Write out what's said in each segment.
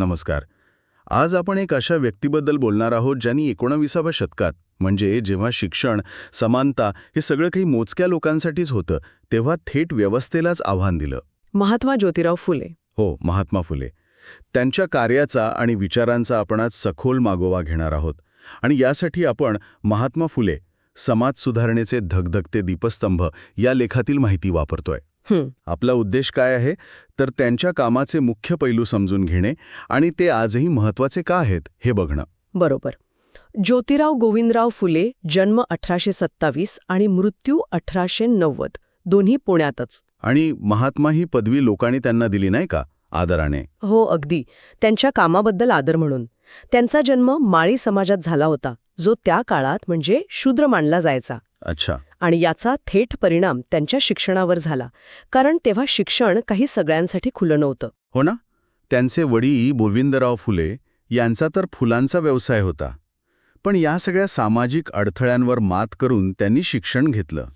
नमस्कार. आज आपण एक अशा व्यक्तीबद्दल बोलणार आहोत ज्यांनी एकोणविसाव्या शतकात म्हणजे जेव्हा शिक्षण समानता हे सगळं काही मोजक्या लोकांसाठीच होतं तेव्हा थेट व्यवस्थेलाच आव्हान दिलं. महात्मा ज्योतिराव फुले. हो महात्मा फुले. त्यांच्या कार्याचा आणि विचारांचा आपण आज सखोल मागोवा घेणार आहोत. आणि यासाठी आपण महात्मा फुले समाज सुधारणेचे धगधगते दीपस्तंभ या लेखातील माहिती वापरतोय. आपला उद्देश काय आहे? तर त्यांच्या कामाचे मुख्य पैलू समजून घेणे आणि ते आजही महत्त्वाचे का आहेत हे बघणं. बरोबर. ज्योतिराव गोविंदराव फुले जन्म अठराशे सत्तावीस आणि मृत्यू अठराशे नव्वद दोन्ही पुण्यातच. आणि महात्मा ही पदवी लोकांनी त्यांना दिली नाही का? आदराने. हो अगदी. त्यांच्या कामाबद्दल आदर म्हणून. त्यांचा जन्म माळी समाजात झाला होता जो त्या काळात म्हणजे शूद्र मानला जायचा. अच्छा. आणि याचा थेट परिणाम त्यांच्या शिक्षणावर झाला कारण तेव्हा शिक्षण काही सगळ्यांसाठी खुलं नव्हतं. हो ना? त्यांचे वडील गोविंदराव फुले यांचा तर फुलांचा व्यवसाय होता. पण या सगळ्या सामाजिक अडथळ्यांवर मात करून त्यांनी शिक्षण घेतलं.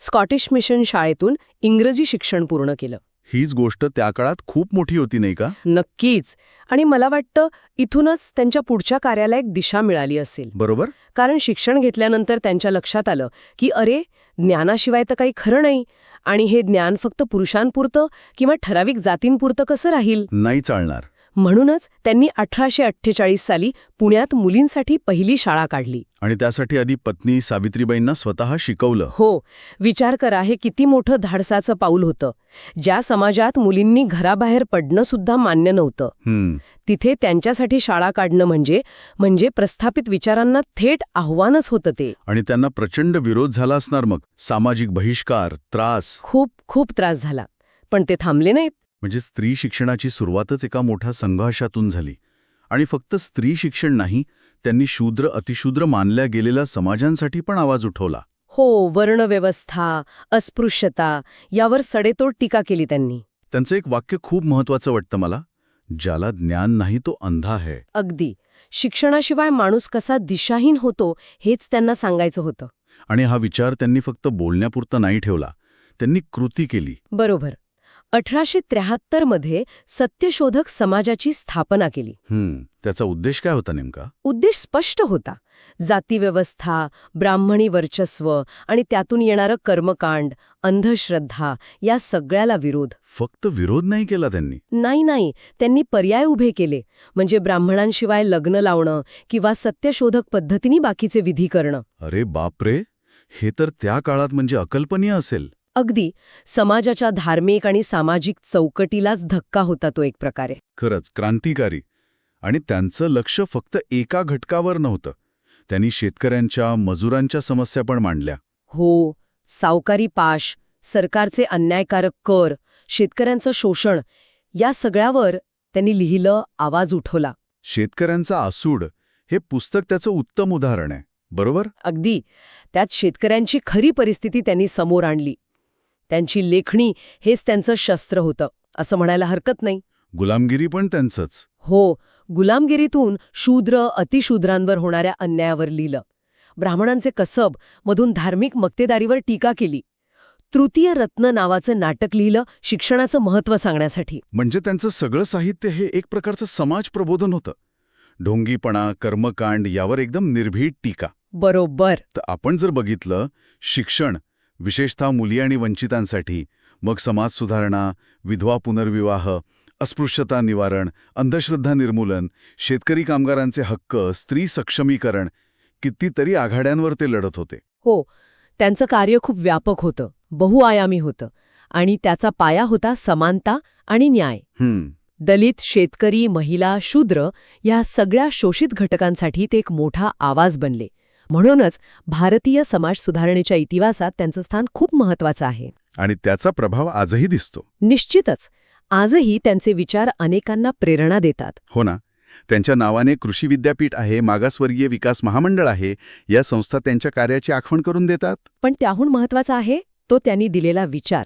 स्कॉटिश मिशन शाळेतून इंग्रजी शिक्षण पूर्ण केलं. हीच गोष्ट त्या काळात खूप मोठी होती नाही का? नक्कीच. आणि मला वाटतं इथूनच त्यांच्या पुढच्या कार्याला एक दिशा मिळाली असेल. बरोबर? कारण शिक्षण घेतल्यानंतर त्यांच्या लक्षात आलं की अरे ज्ञानाशिवाय तर काही खरं नाही. आणि हे ज्ञान फक्त पुरुषांपुरतं किंवा ठराविक जातींपुरतं कसं राहील? नाही चालणार. म्हणूनच त्यांनी अठराशे अठ्ठेचाळीस साली पुण्यात मुलींसाठी पहिली शाळा काढली. आणि त्यासाठी आधी पत्नी सावित्रीबाईंना स्वतः शिकवलं. हो विचार करा हे किती मोठं धाडसाचं पाऊल होतं. ज्या समाजात मुलींनी घराबाहेर पडणं सुद्धा मान्य नव्हतं. तिथे त्यांच्यासाठी शाळा काढणं म्हणजे म्हणजे प्रस्थापित विचारांना थेट आव्हानच होतं ते. आणि त्यांना प्रचंड विरोध झाला असणार मग. सामाजिक बहिष्कार त्रास. खूप खूप त्रास झाला. पण ते थांबले नाहीत. म्हणजे स्त्री शिक्षणाची सुरुवातच एका मोठ्या संघर्षातून झाली. आणि फक्त स्त्री शिक्षण नाही त्यांनी शूद्र अतिशूद्र मानल्या गेलेल्या समाजांसाठी पण आवाज उठवला. हो वर्णव्यवस्था अस्पृश्यता यावर सडेतोड टीका केली त्यांनी. त्यांचं एक वाक्य खूप महत्वाचं वाटतं मला ज्याला ज्ञान नाही तो अंधा आहे. अगदी. शिक्षणाशिवाय माणूस कसा दिशाहीन होतो हेच त्यांना सांगायचं होतं. आणि हा विचार त्यांनी फक्त बोलण्यापुरता नाही ठेवला त्यांनी कृती केली. बरोबर. अठराशे त्र्याहत्तरमध्ये सत्यशोधक समाजाची स्थापना केली. त्याचा उद्देश काय होता नेमका? उद्देश स्पष्ट होता. जातीव्यवस्था ब्राह्मणी वर्चस्व आणि त्यातून येणारं कर्मकांड अंधश्रद्धा या सगळ्याला विरोध. फक्त विरोध नाही केला त्यांनी? नाही नाही. त्यांनी पर्याय उभे केले. म्हणजे ब्राह्मणांशिवाय लग्न लावणं किंवा सत्यशोधक पद्धतीने बाकीचे विधी करणं. अरे बापरे! हे तर त्या काळात म्हणजे अकल्पनीय असेल. अगदी समाजाच्या धार्मिक आणि सामाजिक चौकटीलाच धक्का होता तो एक प्रकारे. खरंच क्रांतिकारी. आणि त्यांचं लक्ष फक्त एका घटकावर नव्हतं. त्यांनी शेतकऱ्यांच्या मजुरांच्या समस्या पण मांडल्या. हो सावकारी पाश सरकारचे अन्यायकारक कर शेतकऱ्यांचं शोषण या सगळ्यावर त्यांनी लिहिलं आवाज उठवला. शेतकऱ्यांचा आसूड हे पुस्तक त्याचं उत्तम उदाहरण आहे. बरोबर? अगदी. त्यात शेतकऱ्यांची खरी परिस्थिती त्यांनी समोर आणली. त्यांची लेखणी हेच त्यांचं शस्त्र होतं असं म्हणायला हरकत नाही. गुलामगिरी पण त्यांचंच. हो गुलामगिरीतून शूद्र अतिशूद्रांवर होणाऱ्या अन्यायावर लिहिलं. ब्राह्मणांचे कसब मधून धार्मिक मक्तेदारीवर टीका केली. तृतीय रत्न नावाचं नाटक लिहिलं शिक्षणाचं महत्त्व सांगण्यासाठी. म्हणजे त्यांचं सगळं साहित्य हे एक प्रकारचं समाज प्रबोधन होतं. ढोंगीपणा कर्मकांड यावर एकदम निर्भीड टीका. बरोबर. तर आपण जर बघितलं शिक्षण विशेषतः मुली आणि वंचितांसाठी मग समाज सुधारणा विधवा पुनर्विवाह अस्पृश्यता निवारण अंधश्रद्धा निर्मूलन शेतकरी कामगारांचे हक्क स्त्री सक्षमीकरण कितीतरी आघाड्यांवर ते लढत होते. हो त्यांचं कार्य खूप व्यापक होतं बहुआयामी होतं आणि त्याचा पाया होता समानता आणि न्याय. दलित शेतकरी महिला शूद्र या सगळ्या शोषित घटकांसाठी ते एक मोठा आवाज बनले. म्हणूनच भारतीय समाज सुधारणेच्या इतिहासात त्यांचं स्थान खूप महत्वाचं आहे. आणि त्याचा प्रभाव आजही दिसतो. निश्चितच आजही त्यांचे विचार अनेकांना प्रेरणा देतात. हो ना. त्यांच्या नावाने कृषी विद्यापीठ आहे मागासवर्गीय विकास महामंडळ आहे या संस्था त्यांच्या कार्याची आठवण करून देतात. पण त्याहून महत्त्वाचा आहे तो त्यांनी दिलेला विचार.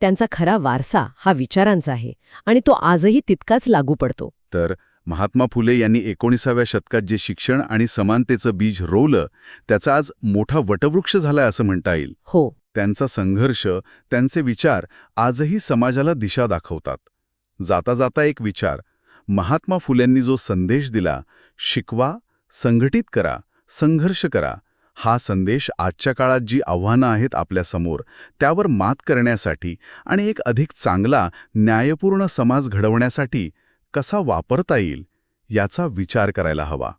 त्यांचा खरा वारसा हा विचारांचा आहे आणि तो आजही तितकाच लागू पडतो. तर महात्मा फुले यांनी एकोणीसाव्या शतकात जे शिक्षण आणि समानतेचं बीज रोवलं त्याचा आज मोठा वटवृक्ष झालाय असं म्हणता येईल. हो. त्यांचा संघर्ष त्यांचे विचार आजही समाजाला दिशा दाखवतात. जाता जाता एक विचार महात्मा फुल्यांनी जो संदेश दिला शिकवा संघटित करा संघर्ष करा हा संदेश आजच्या काळात जी आव्हानं आहेत आपल्यासमोर त्यावर मात करण्यासाठी आणि एक अधिक चांगला न्यायपूर्ण समाज घडवण्यासाठी कसा वापरता येईल याचा विचार करायला हवा.